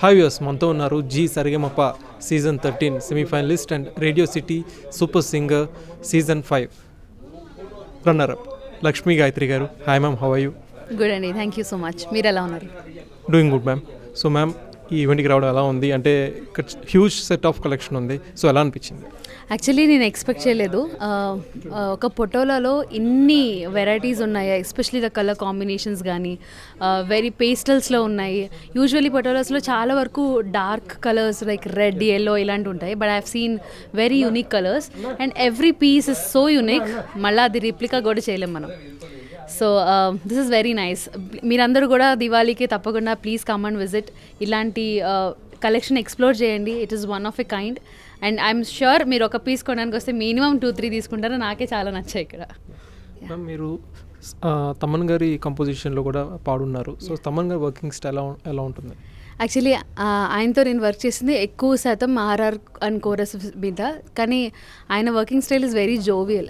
Hi views మనతో ఉన్నారు Zee Saregamapa season thirteen semifinalist and Radio City Super Singer season five runner up Lakshmi Gayatri garu hi ma'am how you good అండి thank you so much మీరు ఎలా ఉన్నారు doing good ma'am so ma'am ఈ ఈవెంట్కి రావడం ఎలా ఉంది? అంటే ఇక్కడ హ్యూజ్ సెట్ ఆఫ్ కలెక్షన్ ఉంది. సో ఎలా అనిపించింది? యాక్చువల్లీ నేను ఎక్స్పెక్ట్ చేయలేదు. ఒక పొటోలాలో ఇన్ని వెరైటీస్ ఉన్నాయి. ఎస్పెషలీ ద కలర్ కాంబినేషన్స్ కానీ వెరీ పేస్టల్స్లో ఉన్నాయి. యూజువల్లీ పొటోలాస్లో చాలా వరకు dark colours like red yellow ఇలాంటివి ఉంటాయి. But I have seen very unique colours. And every piece is so unique. మళ్ళీ అది రిప్లికా కూడా చేయలేం మనం. So this is very nice మీరందరూ కూడా దివాళీకి తప్పకుండా ప్లీజ్ కమ్ అండ్ విజిట్ ఇలాంటి కలెక్షన్ ఎక్స్ప్లోర్ చేయండి. It is one of a kind and I'm sure మీరు ఒక పీస్ కొనడానికి వస్తే మినిమం టూ త్రీ తీసుకుంటారు. నాకే చాలా నచ్చాయి ఇక్కడ. మీరు ఆ, తమన్ గారి కంపోజిషన్లో కూడా పాడున్నారు. సో తమన్ గారి వర్కింగ్ స్టైల్ ఎలా ఉంటుంది? యాక్చువల్లీ ఆయనతో నేను వర్క్ చేసింది ఎక్కువ శాతం ఆర్ఆర్ అండ్ కోరస్ మీద. కానీ ఆయన working style is very jovial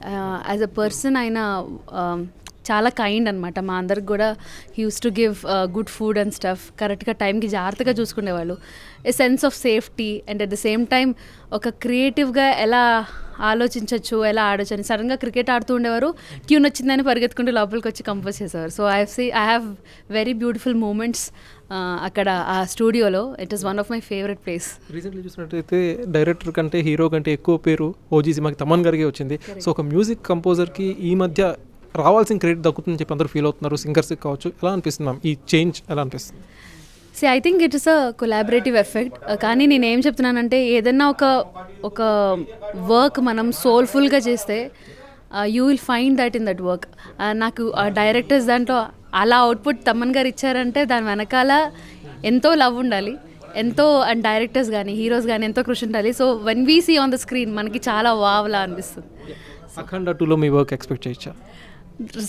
as a person ఆయన um, చాలా కైండ్ అనమాట మా అందరికి కూడా used to give good food and stuff కరెక్ట్గా టైంకి జాగ్రత్తగా చూసుకునేవాళ్ళు. A sense of safety and at the same time ఒక క్రియేటివ్గా ఎలా ఆలోచించవచ్చు ఎలా ఆడొచ్చు అని సడన్గా క్రికెట్ ఆడుతూ ఉండేవారు. ట్యూన్ వచ్చిందని పరిగెత్తుకుంటూ లోపలికి వచ్చి కంపోజ్ చేసేవారు. So I see I have very beautiful moments అక్కడ ఆ స్టూడియోలో it is one of my favourite place recently చూసినట్టయితే డైరెక్టర్ కంటే హీరో కంటే ఎక్కువ పేరు ఓజీ సినిమాకి తమన్ గారికి వచ్చింది. సో ఒక మ్యూజిక్ కంపోజర్కి ఈ మధ్య రావాల్సిన క్రెడిట్ దక్కుతుందని చెప్పి అందరూ ఫీల్ అవుతున్నారు సింగర్స్కి కావచ్చు. ఎలా అనిపిస్తుంది మ్యామ్? ఈ చేంజ్ ఎలా అనిపిస్తుంది? See I think it is a collaborative effect కానీ నేను ఏం చెప్తున్నానంటే ఏదన్నా ఒక ఒక వర్క్ మనం సోల్ఫుల్గా చేస్తే you will find that in that work నాకు డైరెక్టర్స్ దాంట్లో అలా అవుట్పుట్ తమ్మన్ గారు ఇచ్చారంటే దాని వెనకాల ఎంతో లవ్ ఉండాలి. ఎంతో అండ్ డైరెక్టర్స్ కానీ హీరోస్ కానీ ఎంతో కృషి ఉండాలి. So when we see on the screen మనకి చాలా వావ్లా అనిపిస్తుంది. అఖండ టూలో మీ వర్క్ ఎక్స్పెక్ట్ చేయొచ్చా?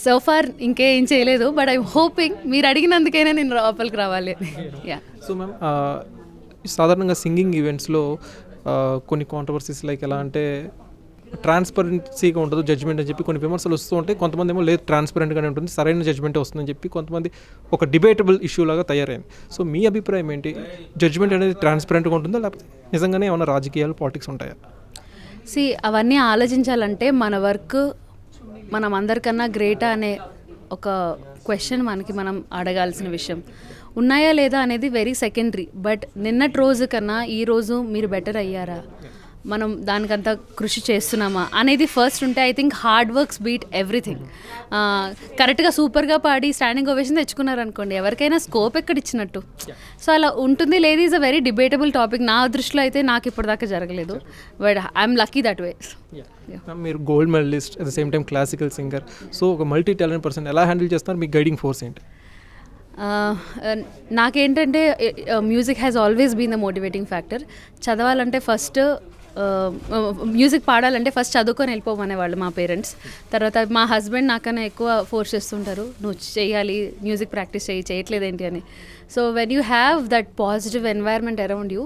సో ఫార్ ఇంకేం చేయలేదు బట్ ఐ హోపింగ్ మీరు అడిగినందుకైనా నేను లోపలికి రావాలి. యా సో మ్యామ్ సాధారణంగా సింగింగ్ ఈవెంట్స్లో కొన్ని కాంట్రవర్సీస్ లైక్ ఎలా అంటే ట్రాన్స్పరెన్సీగా ఉండదు జడ్జ్మెంట్ అని చెప్పి కొన్ని విమర్శలు వస్తూ ఉంటాయి. కొంతమంది ఏమో లేదు ట్రాన్స్పరెంట్గానే ఉంటుంది సరైన జడ్జ్మెంట్ వస్తుందని చెప్పి కొంతమంది ఒక డిబేటబుల్ ఇష్యూ లాగా తయారైంది. సో మీ అభిప్రాయం ఏంటి? జడ్జ్మెంట్ అనేది ట్రాన్స్పరెంట్గా ఉంటుందా లేకపోతే నిజంగానే ఏమైనా రాజకీయాలు పాలిటిక్స్ ఉంటాయా? సి అవన్నీ ఆలోచించాలంటే మన వర్క్ మనం అందరికన్నా గ్రేటా అనే ఒక క్వశ్చన్ మనకి మనం అడగాల్సిన విషయం. ఉన్నాయా లేదా అనేది వెరీ సెకండరీ. బట్ నిన్నటి రోజు కన్నా ఈరోజు మీరు బెటర్ అయ్యారా? మనం దానికంత కృషి చేస్తున్నామా అనేది ఫస్ట్ ఉంటే I think hard works beat everything కరెక్ట్గా సూపర్గా పాడి స్టాండింగ్ ఓవేషన్ తెచ్చుకున్నారు అనుకోండి ఎవరికైనా స్కోప్ ఎక్కడ ఇచ్చినట్టు సో అలా ఉంటుంది. లేదు is a very debatable topic నా దృష్టిలో అయితే నాకు ఇప్పటిదాకా జరగలేదు. But I'm lucky that way మీరు gold medalist at the same time classical singer so ఒక మల్టీ టాలెంట్ పర్సన్ ఎలా హ్యాండిల్ చేస్తున్నారు మీ గైడింగ్ ఫోర్స్ ఏంటి? నాకేంటంటే music has always been the motivating factor చదవాలంటే ఫస్ట్ మ్యూజిక్ పాడాలంటే ఫస్ట్ చదువుకొని వెళ్ళిపోమనేవాళ్ళు మా పేరెంట్స్. తర్వాత మా హస్బెండ్ నాకన్నా ఎక్కువ ఫోర్స్ చేస్తుంటారు నువ్వు చేయాలి మ్యూజిక్ ప్రాక్టీస్ చేయి చేయట్లేదేంటి అని. So when you have that positive environment around you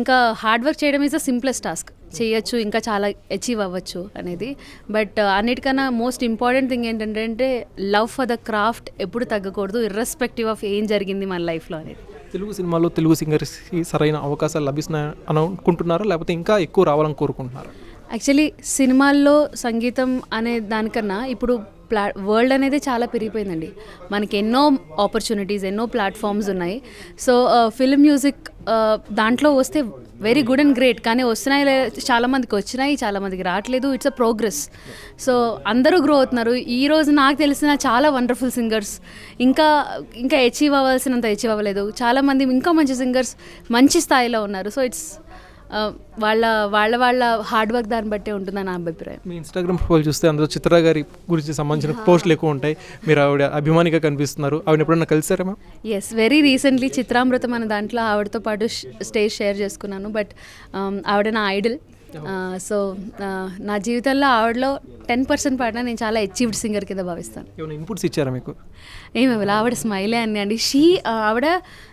ఇంకా హార్డ్ వర్క్ చేయడం ఈజ్ అ సింప్లెస్ట్ టాస్క్ చేయొచ్చు ఇంకా చాలా అచీవ్ అవ్వచ్చు అనేది. బట్ అన్నిటికన్నా మోస్ట్ ఇంపార్టెంట్ థింగ్ ఏంటంటే లవ్ ఫర్ ద క్రాఫ్ట్ ఎప్పుడు తగ్గకూడదు ఇర్రెస్పెక్టివ్ ఆఫ్ ఏం జరిగింది మన లైఫ్లో అనేది. తెలుగు సినిమాలో తెలుగు సింగర్స్కి సరైన అవకాశాలు లభిస్తున్నాయి అని అనుకుంటున్నారా? లేకపోతే ఇంకా ఎక్కువ రావాలని కోరుకుంటున్నారా? యాక్చువల్లీ సినిమాల్లో సంగీతం అనే దానికన్నా ఇప్పుడు ప్లా వరల్డ్ అనేది చాలా పెరిగిపోయిందండి. మనకి ఎన్నో ఆపర్చునిటీస్ ఎన్నో ప్లాట్ఫామ్స్ ఉన్నాయి. సో ఫిల్మ్ మ్యూజిక్ దాంట్లో వస్తే వెరీ గుడ్ అండ్ గ్రేట్ కానీ వస్తున్నాయి చాలామందికి వచ్చినాయి చాలామందికి రావట్లేదు. ఇట్స్ అ ప్రోగ్రెస్ సో అందరూ గ్రో అవుతున్నారు. ఈ రోజు నాకు తెలిసిన చాలా వండర్ఫుల్ సింగర్స్ ఇంకా ఇంకా అచీవ్ అవ్వాల్సినంత అచీవ్ అవ్వలేదు. చాలామంది ఇంకా మంచి సింగర్స్ మంచి స్థాయిలో ఉన్నారు. సో ఇట్స్ వాళ్ళ వాళ్ళ వాళ్ళ హార్డ్ వర్క్ దాన్ని బట్టే ఉంటుందని నా అభిప్రాయం. మీ ఇన్స్టాగ్రామ్ ప్రొఫైల్ చూస్తే అందులో చిత్ర గారి గురించి సంబంధించిన పోస్టులు ఎక్కువ ఉంటాయి. మీరు ఆవిడ అభిమానిగా కనిపిస్తున్నారు. ఆవిడ ఎప్పుడన్నా కలిసారా ma'am? Yes very recently Chitramrutham అనే దాంట్లో ఆవిడతో పాటు స్టేజ్ షేర్ చేసుకున్నాను. బట్ ఆవిడ నా ఐడల్ సో నా జీవితంలో ఆవిడలో టెన్ పర్సెంట్ పాడినా నేను చాలా అచీవ్డ్ సింగర్ కింద భావిస్తాను. ఏమైనా ఇన్పుట్స్ ఇచ్చారా మీకు? ఏమి ఆవిడ స్మైలే అని అండి షీ ఆవిడ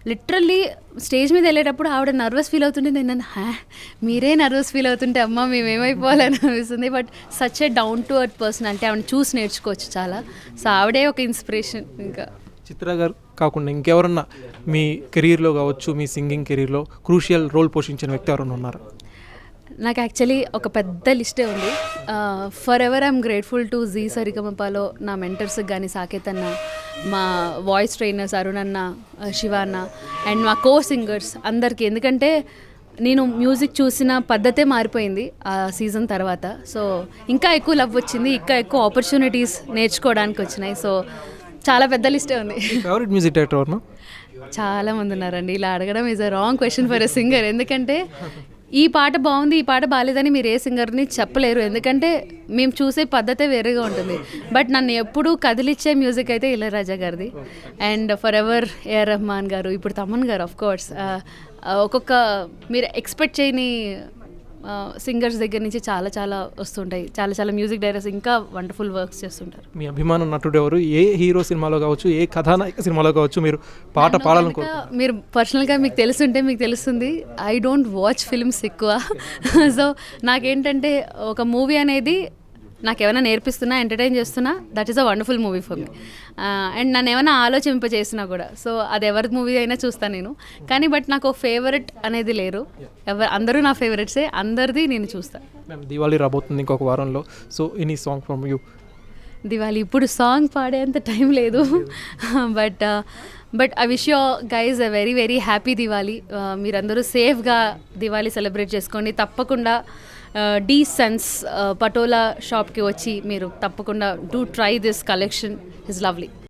లిటరల్లీ స్టేజ్ మీద వెళ్ళేటప్పుడు ఆవిడ నర్వస్ ఫీల్ అవుతుంటే నేను అన్నా, "హా, మీరే నర్వస్ ఫీల్ అవుతుంటే అమ్మ మేము ఏమైపోవాలని అనిపిస్తుంది. But such a down to earth person అంటే ఆవిడ చూసి నేర్చుకోవచ్చు చాలా. సో ఆవిడే ఒక ఇన్స్పిరేషన్ ఇంకా. చిత్ర గారు కాకుండా ఇంకెవరన్నా మీ కెరీర్లో కావచ్చు మీ సింగింగ్ కెరీర్లో క్రూషియల్ రోల్ పోషించిన వ్యక్తి ఎవరైనా ఉన్నారా? నాకు యాక్చువల్లీ ఒక పెద్ద లిస్టే ఉంది. Forever I'm grateful to Zee సరిగమపాలో నా మెంటర్స్కి కానీ సాకేత్ అన్న మా వాయిస్ ట్రైనర్స్ అరుణ్ అన్న శివ అన్న అండ్ మా కో సింగర్స్ అందరికీ. ఎందుకంటే నేను మ్యూజిక్ చూసిన పద్ధతే మారిపోయింది ఆ సీజన్ తర్వాత. సో ఇంకా ఎక్కువ లవ్ వచ్చింది ఇంకా ఎక్కువ ఆపర్చునిటీస్ నేర్చుకోవడానికి వచ్చినాయి. సో చాలా పెద్ద లిస్టే ఉంది. ఫేవరెట్ మ్యూజిక్ డైరెక్టర్ చాలా మంది ఉన్నారండి. ఇలా అడగడం is a wrong question for a singer ఎందుకంటే ఈ పాట బాగుంది ఈ పాట బాగాలేదని మీరు ఏ సింగర్ని చెప్పలేరు. ఎందుకంటే మేము చూసే పద్ధతే వేరేగా ఉంటుంది. బట్ నన్ను ఎప్పుడూ కదిలిచ్చే మ్యూజిక్ అయితే ఇళయరాజా గారిది. And forever AR Rahman garu ఇప్పుడు తమన్ గారు ఆఫ్ కోర్స్ uh, uh, ఒక్కొక్క మీరు ఎక్స్పెక్ట్ చేయని సింగర్స్ దగ్గర నుంచి చాలా చాలా వస్తుంటాయి. చాలా చాలా మ్యూజిక్ డైరెక్టర్స్ ఇంకా వండర్ఫుల్ వర్క్స్ చేస్తుంటారు. మీ అభిమాన నటుడు ఎవరు? ఏ హీరో సినిమాలో కావచ్చు ఏ కథానాయక సినిమాలో కావచ్చు మీరు పాట పాడాలనుకో మీరు పర్సనల్గా మీకు తెలుసుంటే మీకు తెలుస్తుంది ఐ డోంట్ వాచ్ ఫిల్మ్స్ ఎక్కువ. సో నాకేంటంటే ఒక మూవీ అనేది నాకు ఏమైనా నేర్పిస్తున్నా ఎంటర్టైన్ చేస్తున్నా that is a wonderful movie for me and నన్ను ఏమైనా ఆలోచింపజేసినా కూడా. సో అది ఎవరి మూవీ అయినా చూస్తాను నేను. కానీ బట్ నాకు ఫేవరెట్ అనేది లేరు. ఎవరు అందరూ నా ఫేవరెట్సే అందరిది నేను చూస్తాను దివాళీ రాబోతుంది ఇంకొక వారంలో. So any song from you Diwali ఇప్పుడు సాంగ్ పాడేంత టైం లేదు. But but I wish you guys a very very happy Diwali మీరందరూ సేఫ్గా దివాళీ సెలబ్రేట్ చేసుకోండి. తప్పకుండా డీ సెన్స్ పటోలా షాప్కి వచ్చి మీరు తప్పకుండా do try this collection is lovely